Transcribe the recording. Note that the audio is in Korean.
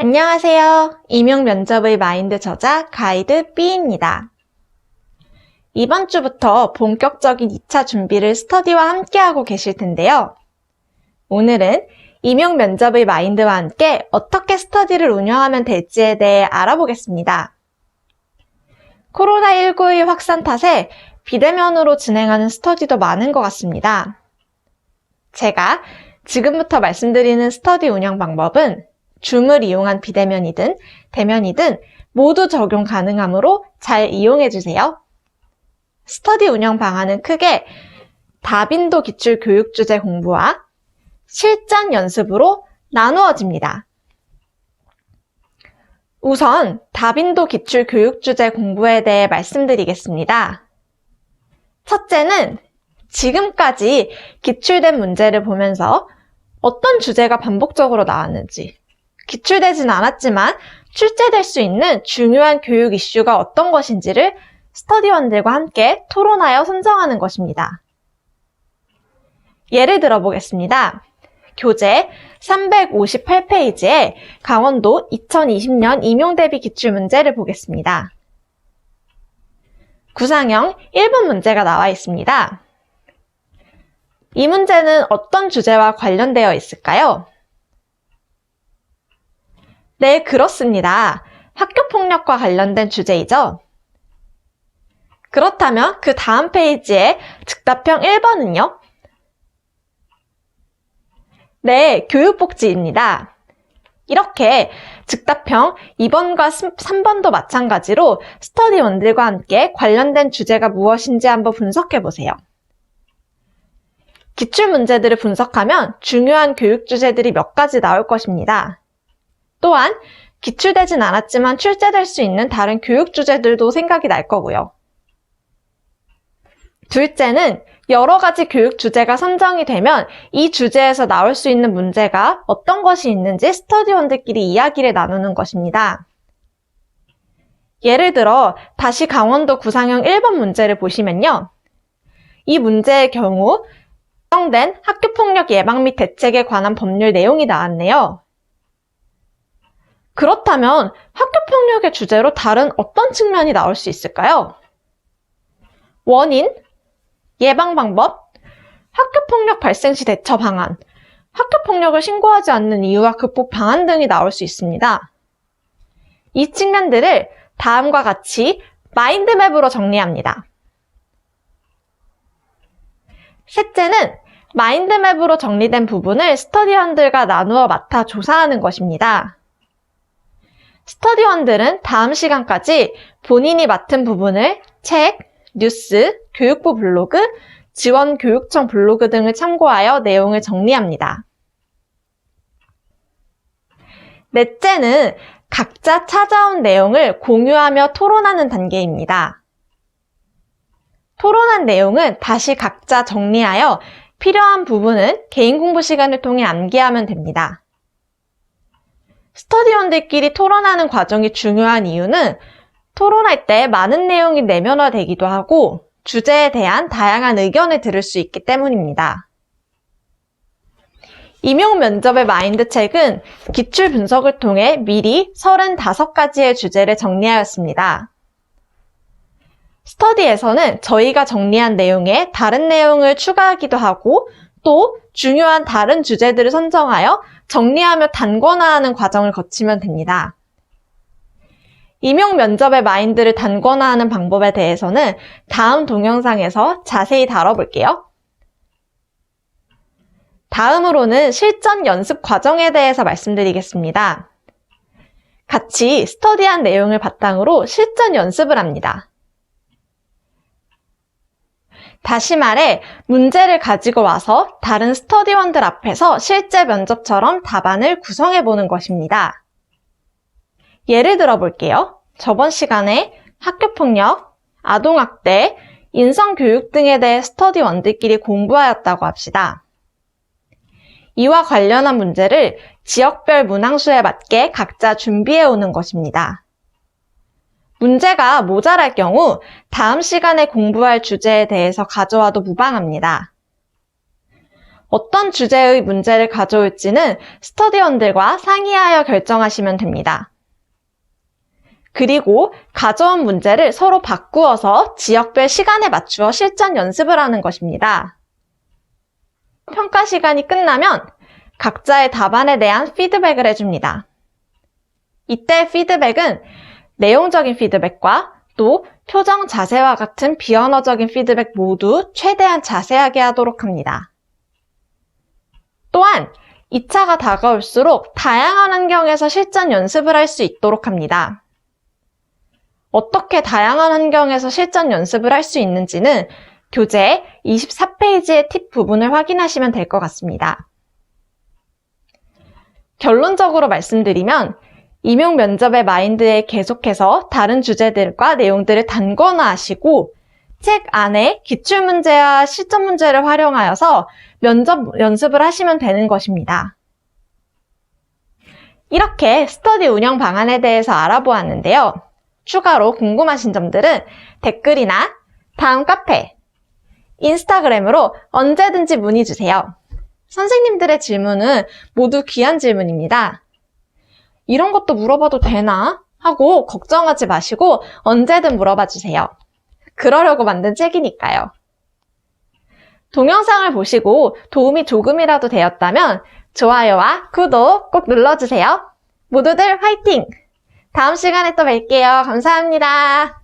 안녕하세요. 임용 면접의 마인드 저자 가이드 B입니다. 이번 주부터 본격적인 2차 준비를 스터디와 함께하고 계실 텐데요. 오늘은 임용 면접의 마인드와 함께 어떻게 스터디를 운영하면 될지에 대해 알아보겠습니다. 코로나19의 확산 탓에 비대면으로 진행하는 스터디도 많은 것 같습니다. 제가 지금부터 말씀드리는 스터디 운영 방법은 줌을 이용한 비대면이든 대면이든 모두 적용 가능하므로 잘 이용해 주세요. 스터디 운영 방안은 크게 다빈도 기출 교육 주제 공부와 실전 연습으로 나누어집니다. 우선 다빈도 기출 교육 주제 공부에 대해 말씀드리겠습니다. 첫째는 지금까지 기출된 문제를 보면서 어떤 주제가 반복적으로 나왔는지, 기출되진 않았지만 출제될 수 있는 중요한 교육 이슈가 어떤 것인지를 스터디원들과 함께 토론하여 선정하는 것입니다. 예를 들어 보겠습니다. 교재 358페이지에 강원도 2020년 임용대비 기출문제를 보겠습니다. 구상형 1번 문제가 나와 있습니다. 이 문제는 어떤 주제와 관련되어 있을까요? 네, 그렇습니다. 학교 폭력과 관련된 주제이죠? 그렇다면 그 다음 페이지에 즉답형 1번은요? 네, 교육복지입니다. 이렇게 즉답형 2번과 3번도 마찬가지로 스터디원들과 함께 관련된 주제가 무엇인지 한번 분석해 보세요. 기출 문제들을 분석하면 중요한 교육 주제들이 몇 가지 나올 것입니다. 또한 기출되진 않았지만 출제될 수 있는 다른 교육 주제들도 생각이 날 거고요. 둘째는 여러 가지 교육 주제가 선정이 되면 이 주제에서 나올 수 있는 문제가 어떤 것이 있는지 스터디원들끼리 이야기를 나누는 것입니다. 예를 들어 다시 강원도 구상형 1번 문제를 보시면요. 이 문제의 경우 정된 학교폭력 예방 및 대책에 관한 법률 내용이 나왔네요. 그렇다면 학교폭력의 주제로 다른 어떤 측면이 나올 수 있을까요? 원인, 예방 방법, 학교폭력 발생 시 대처 방안, 학교폭력을 신고하지 않는 이유와 극복 방안 등이 나올 수 있습니다. 이 측면들을 다음과 같이 마인드맵으로 정리합니다. 셋째는 마인드맵으로 정리된 부분을 스터디원들과 나누어 맡아 조사하는 것입니다. 스터디원들은 다음 시간까지 본인이 맡은 부분을 책, 뉴스, 교육부 블로그, 지원교육청 블로그 등을 참고하여 내용을 정리합니다. 넷째는 각자 찾아온 내용을 공유하며 토론하는 단계입니다. 토론한 내용은 다시 각자 정리하여 필요한 부분은 개인 공부 시간을 통해 암기하면 됩니다. 스터디원들끼리 토론하는 과정이 중요한 이유는 토론할 때 많은 내용이 내면화되기도 하고 주제에 대한 다양한 의견을 들을 수 있기 때문입니다. 임용 면접의 마인드 책은 기출 분석을 통해 미리 35가지의 주제를 정리하였습니다. 스터디에서는 저희가 정리한 내용에 다른 내용을 추가하기도 하고 또 중요한 다른 주제들을 선정하여 정리하며 단권화하는 과정을 거치면 됩니다. 임용 면접의 마인드를 단권화하는 방법에 대해서는 다음 동영상에서 자세히 다뤄볼게요. 다음으로는 실전 연습 과정에 대해서 말씀드리겠습니다. 같이 스터디한 내용을 바탕으로 실전 연습을 합니다. 다시 말해 문제를 가지고 와서 다른 스터디원들 앞에서 실제 면접처럼 답안을 구성해 보는 것입니다. 예를 들어 볼게요. 저번 시간에 학교폭력, 아동학대, 인성교육 등에 대해 스터디원들끼리 공부하였다고 합시다. 이와 관련한 문제를 지역별 문항수에 맞게 각자 준비해 오는 것입니다. 문제가 모자랄 경우 다음 시간에 공부할 주제에 대해서 가져와도 무방합니다. 어떤 주제의 문제를 가져올지는 스터디원들과 상의하여 결정하시면 됩니다. 그리고 가져온 문제를 서로 바꾸어서 지역별 시간에 맞추어 실전 연습을 하는 것입니다. 평가 시간이 끝나면 각자의 답안에 대한 피드백을 해줍니다. 이때 피드백은 내용적인 피드백과 또 표정 자세와 같은 비언어적인 피드백 모두 최대한 자세하게 하도록 합니다. 또한 2차가 다가올수록 다양한 환경에서 실전 연습을 할 수 있도록 합니다. 어떻게 다양한 환경에서 실전 연습을 할 수 있는지는 교재 24페이지의 팁 부분을 확인하시면 될 것 같습니다. 결론적으로 말씀드리면 임용 면접의 마인드에 계속해서 다른 주제들과 내용들을 단권화하시고 책 안에 기출문제와 실전 문제를 활용하여서 면접 연습을 하시면 되는 것입니다. 이렇게 스터디 운영 방안에 대해서 알아보았는데요. 추가로 궁금하신 점들은 댓글이나 다음 카페, 인스타그램으로 언제든지 문의 주세요. 선생님들의 질문은 모두 귀한 질문입니다. 이런 것도 물어봐도 되나? 하고 걱정하지 마시고 언제든 물어봐 주세요. 그러려고 만든 책이니까요. 동영상을 보시고 도움이 조금이라도 되었다면 좋아요와 구독 꼭 눌러주세요. 모두들 화이팅! 다음 시간에 또 뵐게요. 감사합니다.